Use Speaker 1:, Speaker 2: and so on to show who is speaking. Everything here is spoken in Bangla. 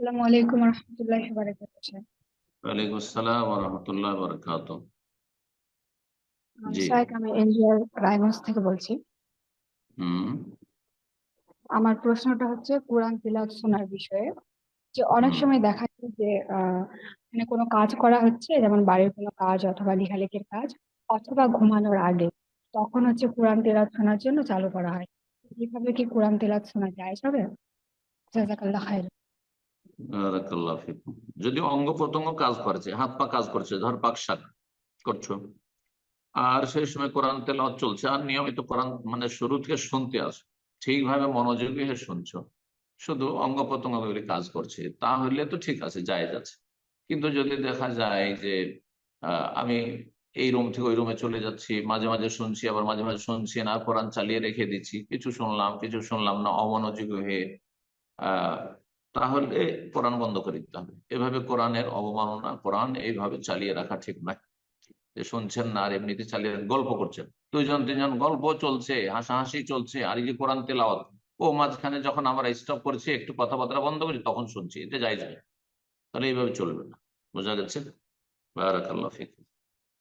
Speaker 1: আসসালামু আলাইকুম রহমতুল্লাহ বারাকাতুহ।
Speaker 2: ওয়ালাইকুম আসসালাম ওয়া রাহমাতুল্লাহি ওয়া বারাকাতুহু। জি।
Speaker 1: শাহেক আমি এনজিআর রায়গঞ্জ থেকে বলছি।
Speaker 2: হুম।
Speaker 1: আমার প্রশ্নটা হচ্ছে কোরআন তিলাওয়াত শোনার বিষয়ে। যে অনেক সময় দেখা যায় যে মানে কোনো কাজ করা হচ্ছে যেমন বাড়ির কোনো কাজ অথবা লেখালেখির কাজ অথবা ঘুমানোর আগে তখন হচ্ছে কোরআন তিলাওয়াত শোনার জন্য চালু করা হয়। এইভাবে কি কোরআন তিলাওয়াত শোনা যায় হবে জাজাকাল্লাহ খাইর
Speaker 2: যদি অঙ্গ প্রত্যঙ্গ কাজ করছে, হাত পা কাজ করছে, ধর পাক শাক করছ। আর সেই সময় কোরআন তেলাওয়াত চলছে, আর নিয়মিত কোরআন মানে শুরু থেকে শুনতে আস, ঠিকভাবে মনোযোগী হয়ে শুনছো। শুধু অঙ্গ প্রত্যঙ্গ গুলি কাজ করছে, তাহলে তো ঠিক আছে, জায়েজ আছে। কিন্তু যদি দেখা যায় যে আমি এই রুম থেকে ওই রুমে চলে যাচ্ছি, মাঝে মাঝে শুনছি, আবার মাঝে মাঝে শুনছি না, কোরআন চালিয়ে রেখে দিচ্ছি, কিছু শুনলাম কিছু শুনলাম না, অমনোযোগী হয়ে তাহলে কোরআন বন্ধ করে দিতে হবে। এভাবে কোরআনের অবমাননা, কোরআন এইভাবে চালিয়ে রাখা ঠিক নয়। যে শুনছেন না আর এমনিতে চালিয়ে গল্প করছেন। দুইজন, তিনজন, গল্প চলছে, হাসাহাসি চলছে, আর এই যে কোরআন তেলাওয়াত, ও মাঝখানে যখন আমরা স্টপ করছি, একটু কথাবার্তা বন্ধ করছি, তখন শুনছি, এটা যাই যায় তাহলে এইভাবে চলবে না। বোঝা গেছে? বারাকাল্লাহ ফিক।